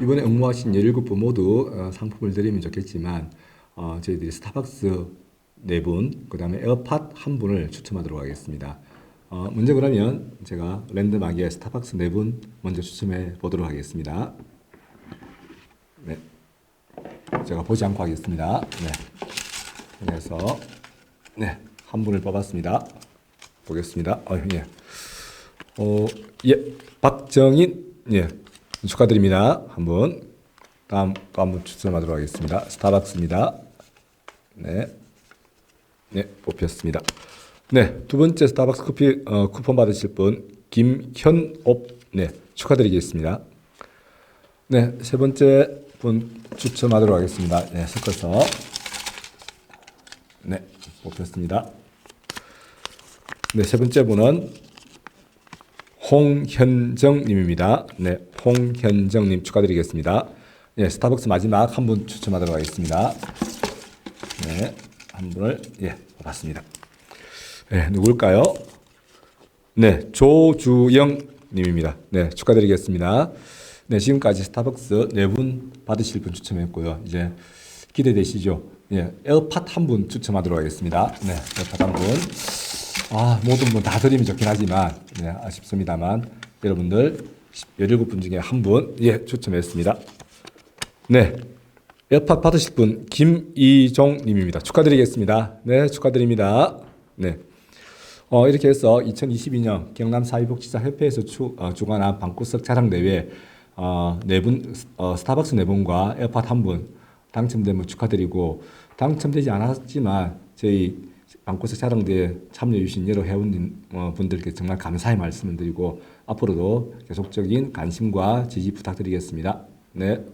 이번에 응모하신 17분 모두 어, 상품을 드리면 좋겠지만 어, 저희들이 스타벅스 4분, 그 다음에 에어팟 1분을 추첨하도록 하겠습니다. 어, 먼저 그러면 제가 랜덤하게 스타벅스 4분 먼저 추첨해 보도록 하겠습니다. 네. 제가 보지 않고 하겠습니다. 네. 그래서 네, 한 분을 뽑았습니다. 보겠습니다. 어, 예. 어, 예. 박정인 예. 축하드립니다. 한 분. 다음 또 한 분 추첨하도록 하겠습니다. 스타벅스입니다. 네. 네, 뽑혔습니다. 네, 두 번째 스타벅스 커피 어, 쿠폰 받으실 분 김현옵 네, 축하드리겠습니다. 네, 세 번째 분 추첨하도록 하겠습니다. 네, 섞어서 네, 뽑혔습니다. 네, 세 번째 분은 홍현정 님입니다. 네, 홍현정 님 축하드리겠습니다. 네, 스타벅스 마지막 한 분 추첨하도록 하겠습니다. 네, 한 분을 예, 뽑았습니다. 네, 누굴까요? 네, 조주영 님입니다. 네, 축하드리겠습니다. 네, 지금까지 스타벅스 네 분 받으실 분 추첨했고요. 이제 기대되시죠? 예, 에어팟 한 분 추첨하도록 하겠습니다. 네, 에어팟 한 분. 아, 모든 분 다 드리면 좋긴 하지만, 네, 아쉽습니다만, 여러분들 17분 중에 한 분, 예, 추첨했습니다. 네, 에어팟 받으실 분, 김이종 님입니다. 축하드리겠습니다. 네, 축하드립니다. 네. 어, 이렇게 해서 2022년 경남 사회복지사 협회에서 추, 어, 주관한 방구석 자랑 대회 어, 네 분, 어, 스타벅스 네 분과 에어팟 한 분 당첨되면 축하드리고 당첨되지 않았지만 저희 방구석 자랑대회 참여해 주신 여러 회원 어, 분들께 정말 감사의 말씀을 드리고 앞으로도 계속적인 관심과 지지 부탁드리겠습니다. 네.